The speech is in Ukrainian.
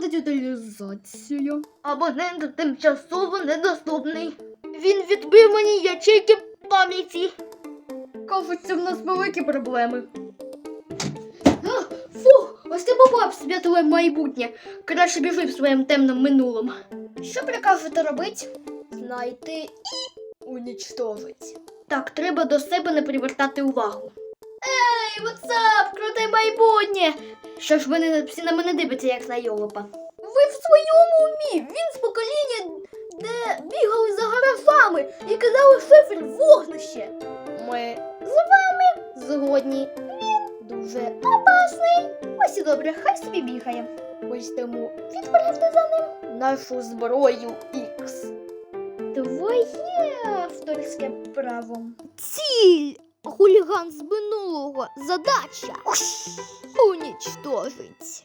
проходить утилізацію. Абонент тимчасово недоступний. Він відбив мені ячейки пам'яті. Кажеться, в нас великі проблеми. А, Фух, ось ти попав світле майбутнє. Краще біжи в своєму темному минулому. Що прикажете робити? Знайти і унічтожить. Так, треба до себе не привертати увагу. Ей, ватсап, круте майбутнє! Що ж вони всі на мене дивляться, як на йолопа? Ви в своєму умі! Він з покоління, де бігали за гаражами і кидали шифер в вогнище. Ми з вами згодні. Він дуже опасний. Ось і добре, хай собі бігає. Ось тому відправте за ним нашу зброю Ікс. Твоє авторське право. Ціль! Хуліган з минулого. Задача. Унічтожить.